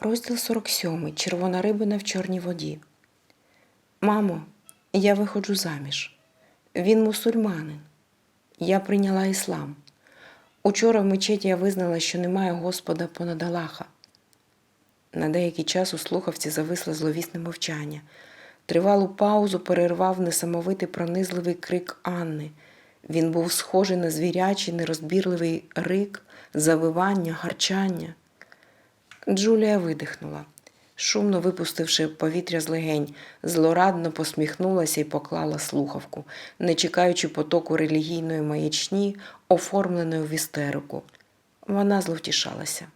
Розділ 47. Червона рибина в чорній воді. Мамо, я виходжу заміж. Він мусульманин. Я прийняла іслам. Учора в мечеті я визнала, що немає Господа понад Аллаха. На деякий час у слухавці зависло зловісне мовчання. Тривалу паузу перервав несамовитий пронизливий крик Анни. Він був схожий на звірячий нерозбірливий рик, завивання, гарчання. Джулія видихнула. Шумно випустивши повітря з легень, злорадно посміхнулася і поклала слухавку, не чекаючи потоку релігійної маячні, оформленої в істерику. Вона зловтішалася.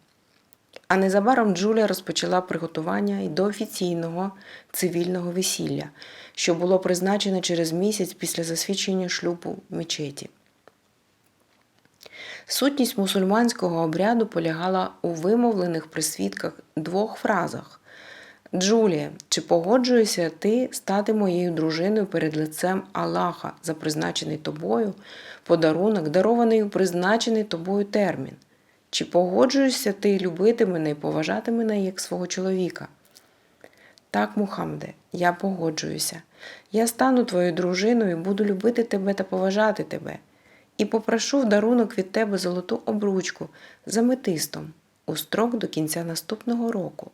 А незабаром Джулія розпочала приготування й до офіційного цивільного весілля, що було призначене через місяць після засвідчення шлюбу в мечеті. Сутність мусульманського обряду полягала у вимовлених при свідках двох фразах. Джулія, чи погоджуєшся ти стати моєю дружиною перед лицем Аллаха за призначений тобою подарунок, дарований у призначений тобою термін? Чи погоджуєшся ти любити мене і поважати мене як свого чоловіка? Так, Мухаммеде, я погоджуюся. Я стану твоєю дружиною і буду любити тебе та поважати тебе. І попрошу в дарунок від тебе золоту обручку з аметистом у строк до кінця наступного року.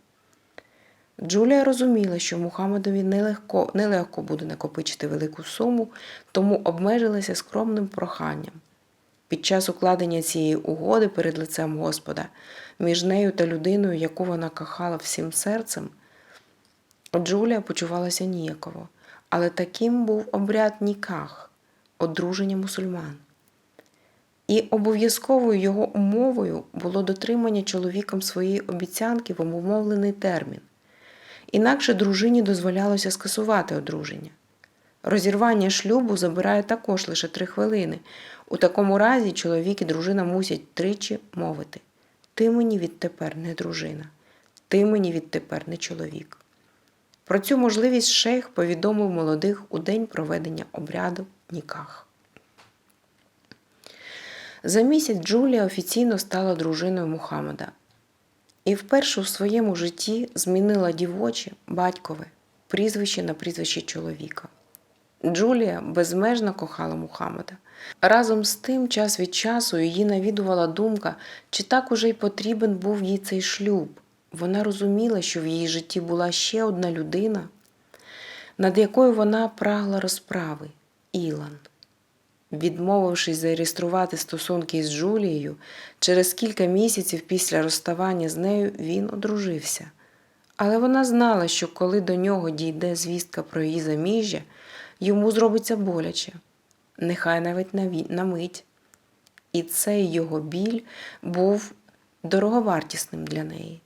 Джулія розуміла, що Мухаммедові нелегко, нелегко буде накопичити велику суму, тому обмежилася скромним проханням. Під час укладення цієї угоди перед лицем Господа, між нею та людиною, яку вона кохала всім серцем, Джулія почувалася ніяково, але таким був обряд ніках, одруження мусульман. І обов'язковою його умовою було дотримання чоловіком своєї обіцянки в умовлений термін. Інакше дружині дозволялося скасувати одруження. Розірвання шлюбу забирає також лише три хвилини. У такому разі чоловік і дружина мусять тричі мовити: Ти мені відтепер не дружина, ти мені відтепер не чоловік. Про цю можливість шейх повідомив молодих у день проведення обряду ніках. За місяць Джулія офіційно стала дружиною Мухаммеда і вперше у своєму житті змінила дівоче, батькове, прізвище на прізвище чоловіка. Джулія безмежно кохала Мухаммеда. Разом з тим, час від часу її навідувала думка, чи так уже й потрібен був їй цей шлюб. Вона розуміла, що в її житті була ще одна людина, над якою вона прагла розправи Ілан. Відмовившись зареєструвати стосунки з Джулією, через кілька місяців після розставання з нею він одружився. Але вона знала, що коли до нього дійде звістка про її заміжжя, йому зробиться боляче, нехай навіть на, на мить. І цей його біль був дороговартісним для неї.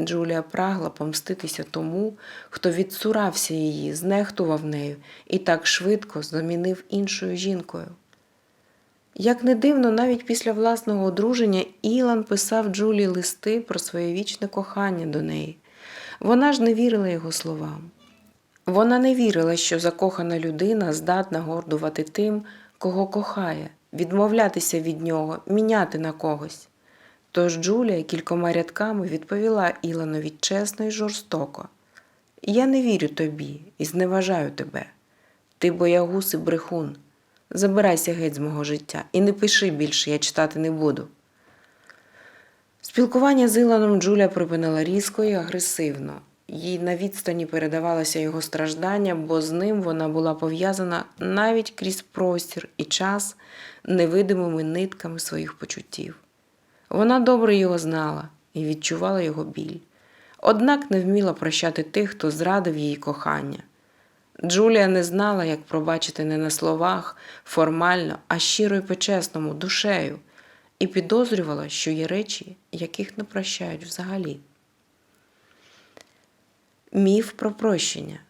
Джулія прагла помститися тому, хто відсурався її, знехтував нею і так швидко замінив іншою жінкою. Як не дивно, навіть після власного одруження Ілан писав Джулії листи про своє вічне кохання до неї. Вона ж не вірила його словам. Вона не вірила, що закохана людина здатна гордувати тим, кого кохає, відмовлятися від нього, міняти на когось. Тож Джулія кількома рядками відповіла Іланові чесно і жорстоко: Я не вірю тобі і зневажаю тебе. Ти боягуз і брехун. Забирайся геть з мого життя і не пиши більше, я читати не буду. Спілкування з Іланом Джулія припинила різко і агресивно. Їй на відстані передавалося його страждання, бо з ним вона була пов'язана навіть крізь простір і час невидимими нитками своїх почуттів. Вона добре його знала і відчувала його біль, однак не вміла прощати тих, хто зрадив її кохання. Джулія не знала, як пробачити не на словах, формально, а щиро й по-чесному, душею, і підозрювала, що є речі, яких не прощають взагалі. Міф про прощення.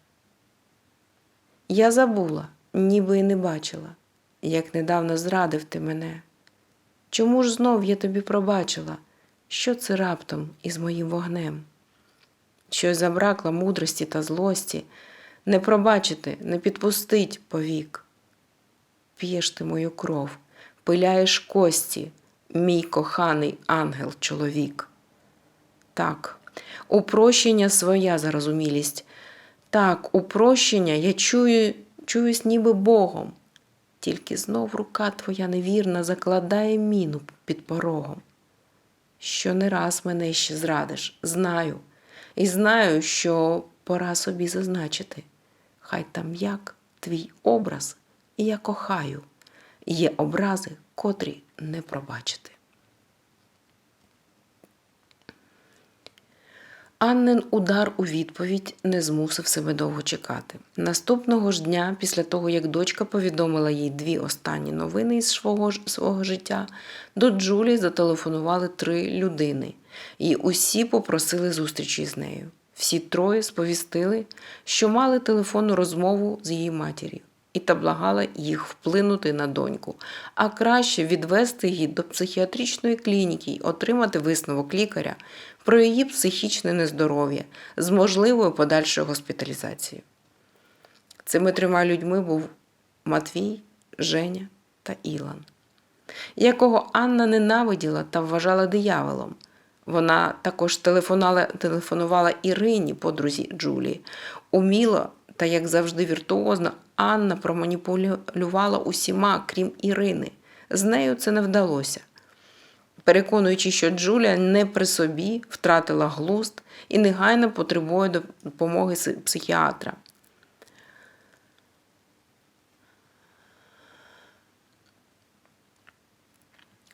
Я забула, ніби й не бачила, як недавно зрадив ти мене. Чому ж знов я тобі пробачила? Що це раптом із моїм вогнем? Щось забракло мудрості та злості, не пробачити, не підпустить повік. П'єш ти мою кров, пиляєш кості, мій коханий ангел чоловік. Так, Упрощення своя зарозумілість. Так, упрощення я чую, чуюсь ніби Богом. Тільки знов рука твоя невірна закладає міну під порогом. Що не раз мене ще зрадиш, знаю, і знаю, що пора собі зазначити. Хай там як твій образ, і я кохаю, є образи, котрі не пробачити. Аннен удар у відповідь не змусив себе довго чекати. Наступного ж дня, після того, як дочка повідомила їй дві останні новини із свого, свого життя, до Джулії зателефонували три людини, і усі попросили зустрічі з нею. Всі троє сповістили, що мали телефонну розмову з її матір'ю, і та благала їх вплинути на доньку, а краще відвести її до психіатричної клініки й отримати висновок лікаря про її психічне нездоров'я з можливою подальшою госпіталізацією. Цими трьома людьми був Матвій, Женя та Ілан, якого Анна ненавиділа та вважала дияволом. Вона також телефонувала, Ірині, подрузі Джулії. Уміло та, як завжди, віртуозно Анна проманіпулювала усіма, крім Ірини. З нею це не вдалося. Переконуючи, що Джулія не при собі втратила глузд і негайно потребує допомоги психіатра.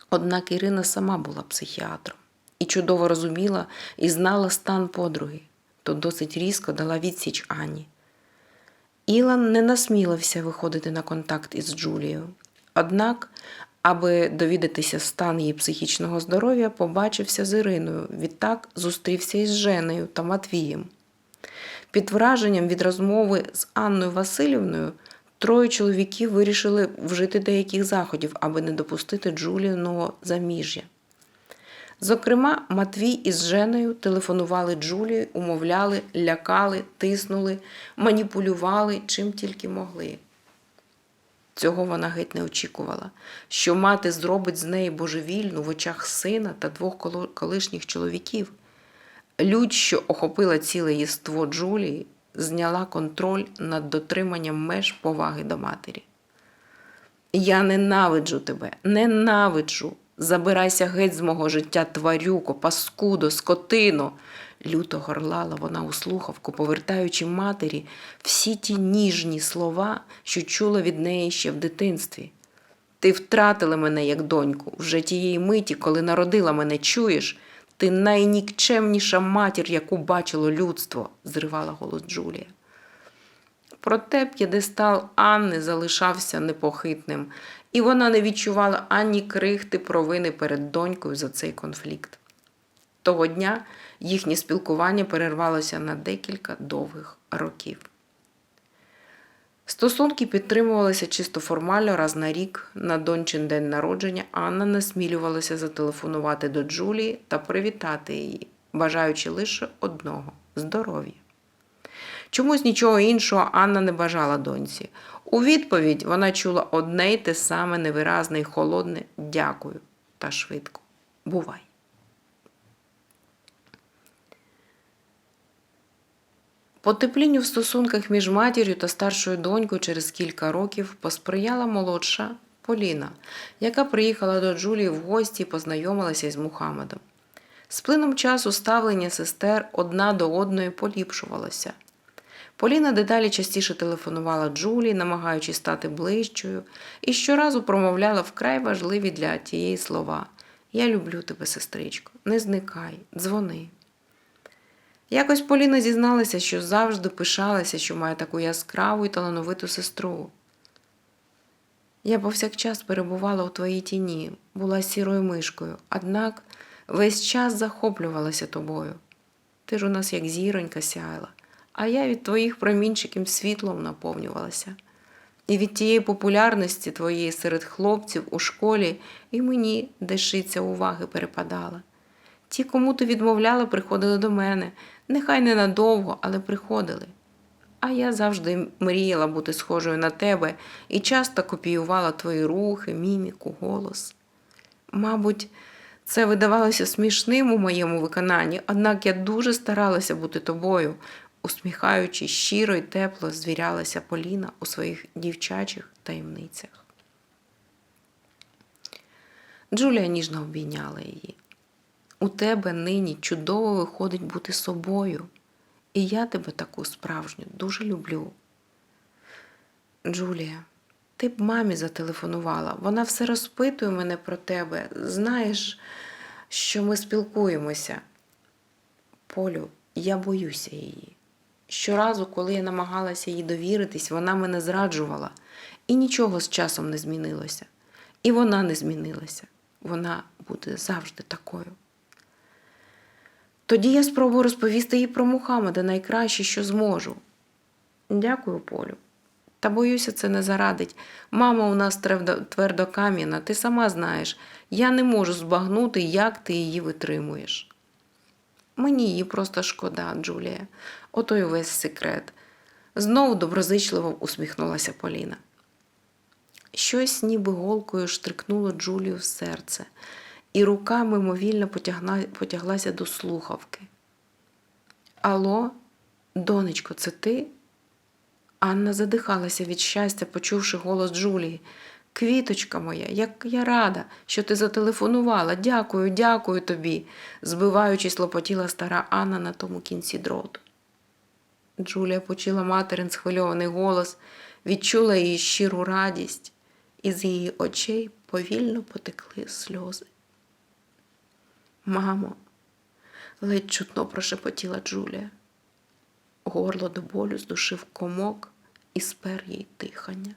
Однак Ірина сама була психіатром і чудово розуміла і знала стан подруги, то досить різко дала відсіч Ані. Ілан не насмілився виходити на контакт із Джулією. Однак, аби довідатися стан її психічного здоров'я, побачився з Іриною. Відтак зустрівся із Женею та Матвієм. Під враженням від розмови з Анною Васильівною троє чоловіків вирішили вжити деяких заходів, аби не допустити Джуліного заміжжя. Зокрема, Матвій із Женою телефонували Джулії, умовляли, лякали, тиснули, маніпулювали чим тільки могли. Цього вона геть не очікувала, що мати зробить з неї божевільну в очах сина та двох колишніх чоловіків. Лють, що охопила ціле єство Джулії, зняла контроль над дотриманням меж поваги до матері. Я ненавиджу тебе, ненавиджу. Забирайся геть з мого життя, тварюко, паскудо, скотино. Люто горлала вона у слухавку, повертаючи матері всі ті ніжні слова, що чула від неї ще в дитинстві. Ти втратила мене як доньку вже тієї миті, коли народила мене, чуєш? Ти найнікчемніша матір, яку бачило людство, зривала голос Джулія. Проте п'єдестал Анни залишався непохитним, і вона не відчувала ані крихти провини перед донькою за цей конфлікт. Того дня їхнє спілкування перервалося на декілька довгих років. Стосунки підтримувалися чисто формально раз на рік на дончин день народження Анна насмілювалася зателефонувати до Джулії та привітати її, бажаючи лише одного здоров'я. Чомусь нічого іншого Анна не бажала доньці. У відповідь вона чула одне й те саме невиразне й холодне дякую та швидко. Бувай. Потеплінню в стосунках між матір'ю та старшою донькою через кілька років посприяла молодша Поліна, яка приїхала до Джулії в гості і познайомилася із Мухаммедом. З плином часу ставлення сестер одна до одної поліпшувалося. Поліна дедалі частіше телефонувала Джулії, намагаючись стати ближчою, і щоразу промовляла вкрай важливі для тієї слова Я люблю тебе, сестричко, не зникай, дзвони. Якось Поліна зізналася, що завжди пишалася, що має таку яскраву і талановиту сестру. Я повсякчас перебувала у твоїй тіні, була сірою мишкою, однак весь час захоплювалася тобою. Ти ж у нас як зіронька сяяла, а я від твоїх промінчиків світлом наповнювалася. І від тієї популярності твоєї серед хлопців у школі і мені дешиця уваги перепадала. Ті, кому ти відмовляла, приходили до мене, нехай ненадовго, але приходили. А я завжди мріяла бути схожою на тебе і часто копіювала твої рухи, міміку, голос. Мабуть, Це видавалося смішним у моєму виконанні, однак я дуже старалася бути тобою, усміхаючись щиро й тепло звірялася Поліна у своїх дівчачих таємницях. Джулія ніжно обійняла її. У тебе нині чудово виходить бути собою, і я тебе таку справжню дуже люблю. Джулія, ти б мамі зателефонувала. Вона все розпитує мене про тебе. Знаєш, що ми спілкуємося. Полю, я боюся її. Щоразу, коли я намагалася їй довіритись, вона мене зраджувала, і нічого з часом не змінилося. І вона не змінилася. Вона буде завжди такою. Тоді я спробую розповісти їй про Мухаммеда найкраще, що зможу. Дякую, Полю. Та боюся, це не зарадить. Мама у нас твердо- твердокам'яна, ти сама знаєш. Я не можу збагнути, як ти її витримуєш. Мені її просто шкода, Джулія. Ото й увесь секрет. Знову доброзичливо усміхнулася Поліна. Щось ніби голкою штрикнуло Джулію в серце, і рука мимовільно потяглася до слухавки. Алло, донечко, це ти? Анна задихалася від щастя, почувши голос Джулії. Квіточка моя, як я рада, що ти зателефонувала. Дякую, дякую тобі, збиваючись, лопотіла стара Анна на тому кінці дроту. Джулія почула материн схвильований голос, відчула її щиру радість, і з її очей повільно потекли сльози. Мамо, ледь чутно прошепотіла Джулія. Горло до болю здушив комок і спер їй дихання.